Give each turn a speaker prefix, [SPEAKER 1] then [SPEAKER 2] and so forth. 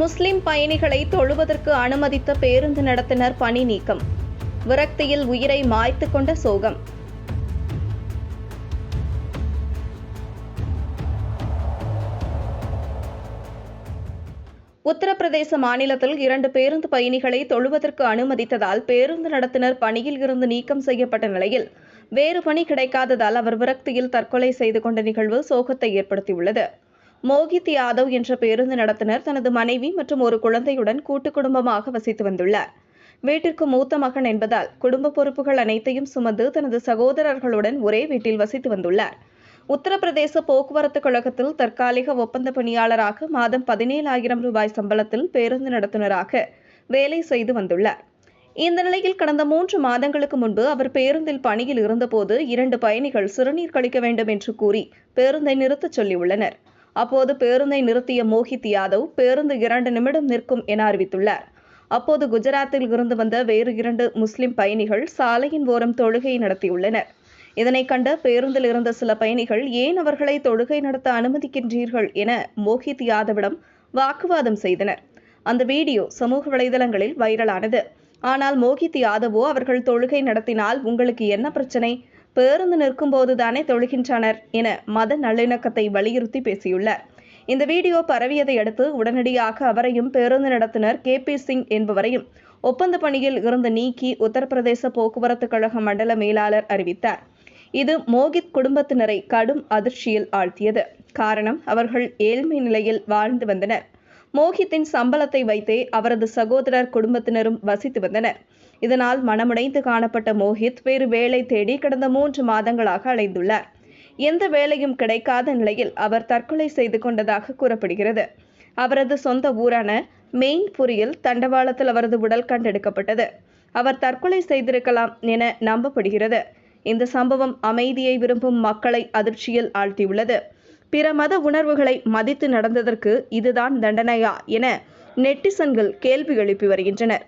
[SPEAKER 1] முஸ்லிம் பயணிகளை தொழுவதற்கு அனுமதித்த பேருந்து நடத்தினர் பணி நீக்கம். விரக்தியில் உயிரை மாய்த்து கொண்ட சோகம். உத்தரப்பிரதேச மாநிலத்தில் இரண்டு பேருந்து பயணிகளை தொழுவதற்கு அனுமதித்ததால் பேருந்து நடத்துனர் பணியில் இருந்து நீக்கம் செய்யப்பட்ட நிலையில் வேறு பணி கிடைக்காததால் அவர் விரக்தியில் தற்கொலை செய்து கொண்ட நிகழ்வு சோகத்தை ஏற்படுத்தியுள்ளது. மோகித் யாதவ் என்ற பேருந்து நடத்துனர் தனது மனைவி மற்றும் ஒரு குழந்தையுடன் கூட்டு குடும்பமாக வசித்து வந்துள்ளார். வீட்டிற்கு மூத்த மகன் என்பதால் குடும்ப பொறுப்புகள் அனைத்தையும் சுமந்து தனது சகோதரர்களுடன் ஒரே வீட்டில் வசித்து வந்துள்ளார். உத்தரப்பிரதேச போக்குவரத்து கழகத்தில் தற்காலிக ஒப்பந்த பணியாளராக மாதம் பதினேழாயிரம் ரூபாய் சம்பளத்தில் பேருந்து நடத்துனராக வேலை செய்து வந்துள்ளார். இந்த நிலையில் கடந்த மூன்று மாதங்களுக்கு முன்பு அவர் பேருந்தில் பணியில் இருந்தபோது இரண்டு பயணிகள் சிறுநீர் கழிக்க வேண்டும் என்று கூறி பேருந்தை நிறுத்தச் சொல்லியுள்ளனர். அப்போது பேருந்தை நிறுத்திய மோஹித் யாதவ் பேருந்து இரண்டு நிமிடம் நிற்கும் என அறிவித்துள்ளார். அப்போது குஜராத்தில் இருந்து வந்த வேறு இரண்டு முஸ்லிம் பயணிகள் சாலையின் ஓரம் தொழுகை நடத்தியுள்ளனர். இதனை கண்ட பேருந்தில் இருந்த சில பயணிகள் ஏன் அவர்களை தொழுகை நடத்த அனுமதிக்கின்றீர்கள்? என மோஹித் யாதவிடம் வாக்குவாதம் செய்தனர். அந்த வீடியோ சமூக வலைதளங்களில் வைரலானது. ஆனால் மோஹித் யாதவோ அவர்கள் தொழுகை நடத்தினால் உங்களுக்கு என்ன பிரச்சனை? பேருந்து நிற்கும் போதுதானே தொழுகின்றனர் என மத நல்லிணக்கத்தை வலியுறுத்தி பேசியுள்ளார். இந்த வீடியோ பரவியதை அடுத்து உடனடியாக அவரையும் பேருந்து நடத்துனர் கே பி சிங் என்பவரையும் ஒப்பந்த பணியில் இருந்து நீக்கி உத்தரப்பிரதேச போக்குவரத்து கழக மண்டல மேலாளர் அறிவித்தார். இது மோகித் குடும்பத்தினரை கடும் அதிர்ச்சியில் ஆழ்த்தியது. காரணம் அவர்கள் ஏழ்மை நிலையில் வாழ்ந்து வந்தனர். மோகித்தின் சம்பளத்தை வைத்தே அவரது சகோதரர் குடும்பத்தினரும் வசித்து வந்தனர். இதனால் மனமுடைந்து காணப்பட்ட மோஹித் வேறு வேலை தேடி கடந்த மூன்று மாதங்களாக அலைந்துள்ளார். எந்த வேலையும் கிடைக்காத நிலையில் அவர் தற்கொலை செய்து கொண்டதாக கூறப்படுகிறது. அவரது சொந்த ஊரான மெயின்புரியில் தண்டவாளத்தில் அவரது உடல் கண்டெடுக்கப்பட்டது. அவர் தற்கொலை செய்திருக்கலாம் என நம்பப்படுகிறது. இந்த சம்பவம் அமைதியை விரும்பும் மக்களை அதிர்ச்சியில் ஆழ்த்தியுள்ளது. பிற மத உணர்வுகளை மதித்து நடந்ததற்கு இதுதான் தண்டனையா என நெட்டிசன்கள் கேள்வி எழுப்பி வருகின்றனர்.